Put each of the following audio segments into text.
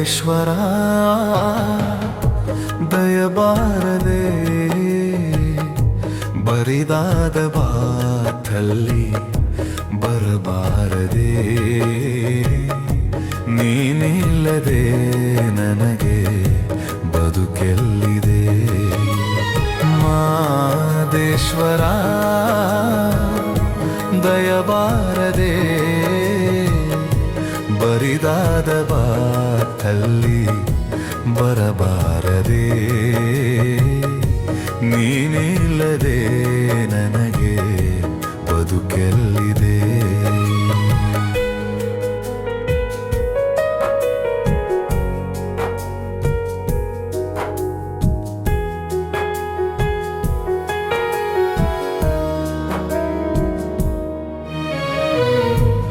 ಮಾದೇಶ್ವರ ದಯಬಾರದೆ. ಬರಿದಾದ ಬಾತಲ್ಲಿ ಬರಬಾರದೆ. ನೀನಿಲ್ಲದೆ ನನಗೆ ಬದುಕೆಲ್ಲಿದೆ? ಮಾದೇಶ್ವರ ದಯಬಾರದೆ. ಬರಿದಾದ ಬಾತಲ್ಲಿ ಬರಬಾರದೆ ನೀನಿಲ್ಲದೆ ನನಗೆ ಬದುಕೆಲ್ಲಿದೆ.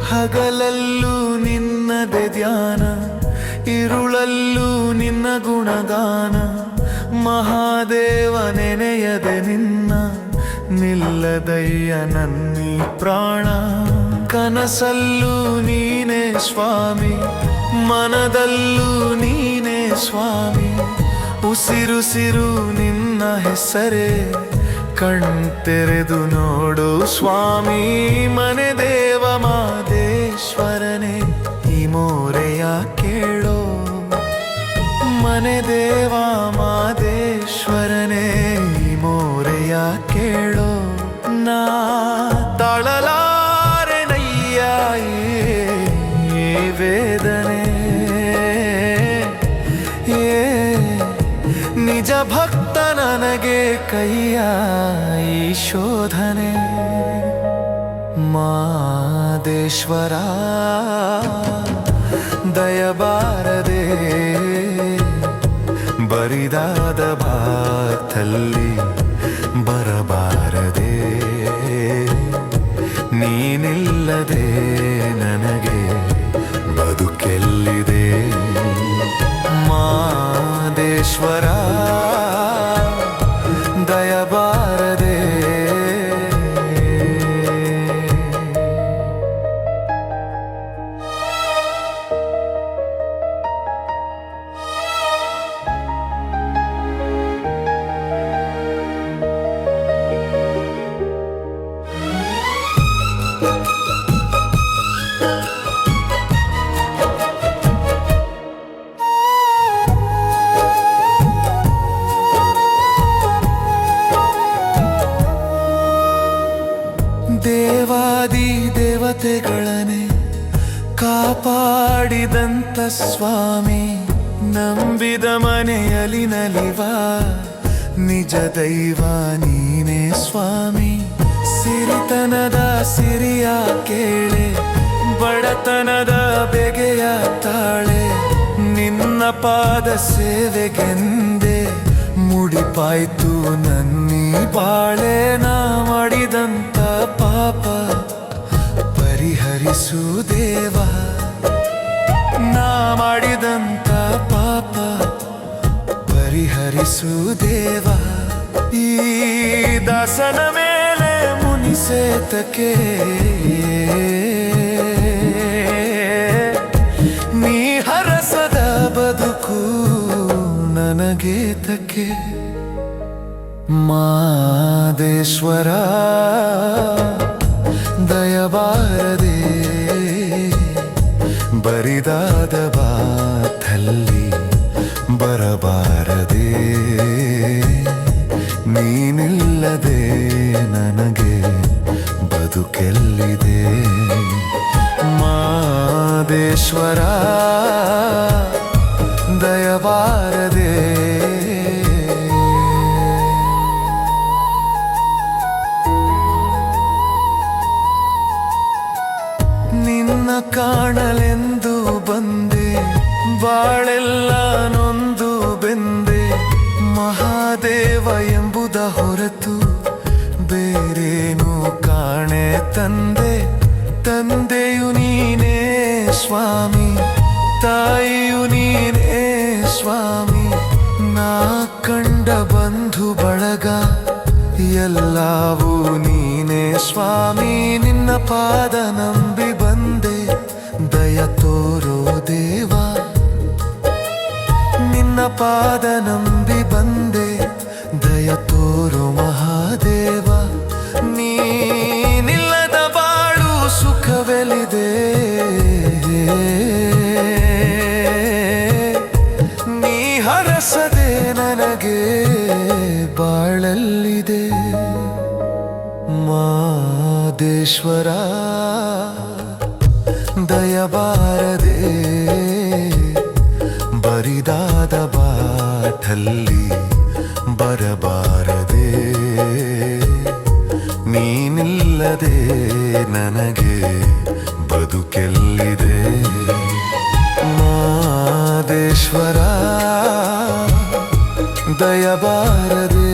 ಹಗಲಲ್ಲೂ ನಿನ್ನದೆ ಧ್ಯಾನ ಇರುಳಲ್ಲೂ ನಿನ್ನ ಗುಣಗಾನ ಮಹಾದೇವ ನೆನೆಯದೆ ನಿನ್ನ ನಿಲ್ಲದಯ್ಯ ನನ್ನಿ ಪ್ರಾಣ ಕನಸಲ್ಲೂ ನೀನೇ ಸ್ವಾಮಿ ಮನದಲ್ಲೂ ನೀನೇ ಸ್ವಾಮಿ ಉಸಿರುಸಿರು ನಿನ್ನ ಹೆಸರೇ ಕಣ್ತೆರೆದು ನೋಡು ಸ್ವಾಮಿ ಮನೆ ದೇವ ಮಾದೇಶ್ವರನೇ ಈ ಮೋರೆಯ ದೇವ ಮಾದೇಶ್ವರನೇ ಈ ಮೋರೆಯ ಕೇಳೋ ನಾ ತಾಳಲಾರೆನಯ್ಯ ಈ ವೇದನೆ. ಏ, ನಿಜ ಭಕ್ತ ನನಗೆ ಕೈಯ ಈ ಶೋಧನೆ. ಮಾದೇಶ್ವರ, ದಯಬಾರದೆ. ಬರಿದಾದ ಬಾತಲ್ಲಿ ಬರಬಾರದೆ. ನೀನಿಲ್ಲದೆ ನನಗೆ ಬದುಕೆಲ್ಲಿದೆ? ಮಾದೇಶ್ವರ ದಯಬಾರದೆ ದೇವತೆಗಳನೆ ಕಾಪಾಡಿದಂತ ಸ್ವಾಮಿ, ನಂಬಿದ ಮನೆಯಲ್ಲಿ ನಲಿವ ನಿಜ ದೈವ ನೀನೇ ಸ್ವಾಮಿ. ಸಿರಿತನದ ಸಿರಿಯ ಕೇಳೆ, ಬಡತನದ ಬೆಗೆಯ ತಾಳೆ, ನಿನ್ನ ಪಾದ ಸೇವೆಗೆಂದೆ ಮುಡಿಪಾಯ್ತು ನನ್ನಿ ಬಾಳೆ. ಪರಿಹರಿಸು ದೇವ ನಾ ಮಾಡಿದಂತ ಪಾಪ ಪರಿಹರಿಸು ದೇವ ಈ ದಾಸನ ಮೇಲೆ ಮುನಿಸೇತಕ್ಕೆ ನೀ ಹರಸದ ಬದುಕು ನನಗೆ ತಕ್ಕೆ ಮಾದೇಶ್ವರ ದಯಬಾರದೆ ಬರಿದಾದ ಬಾತಲ್ಲಿ ಬರಬಾರದೆ. ನೀನಿಲ್ಲದೆ ನನಗೆ ಬದುಕೆಲ್ಲಿದೆ? ಮಾದೇಶ್ವರ ಕಾಣಲೆಂದು ಬಂದೆ, ಬಾಳೆಲ್ಲ ನೊಂದು ಬೆಂದೆ, ಮಹಾದೇವ ಎಂಬುದ ಹೊರತು ಬೇರೇನು ಕಾಣೆ ತಂದೆ, ತಂದೆಯು ನೀನೇ ಸ್ವಾಮಿ, ತಾಯಿಯು ನೀನೇ ಸ್ವಾಮಿ, ನಾ ಕಂಡ ಬಂಧು ಬಳಗ, ಎಲ್ಲವೂ ನೀನೇ ಸ್ವಾಮಿ, ನಿನ್ನ ಪಾದ ನಂಬಿ. ಪಾದ ನಂಬಿ ಬಂದೆ, ದಯ ತೋರು ಮಹಾದೇವ. ನೀನಿಲ್ಲದ ಬಾಳು ಸುಖವೆಲಿದೆ ನೀ ಹರಸದೆ ನನಗೆ ಬಾಳಲ್ಲಿದೆ. ಮಾದೇಶ್ವರ, ದಯಬಾರದೆ. ಬಾಟಲ್ಲಿ ಬರಬಾರದೆ ನೀನಿಲ್ಲದೆ ನನಗೆ ಬದುಕೆಲ್ಲಿದೆ? ಮಾದೇಶ್ವರ ದಯಬಾರದೆ.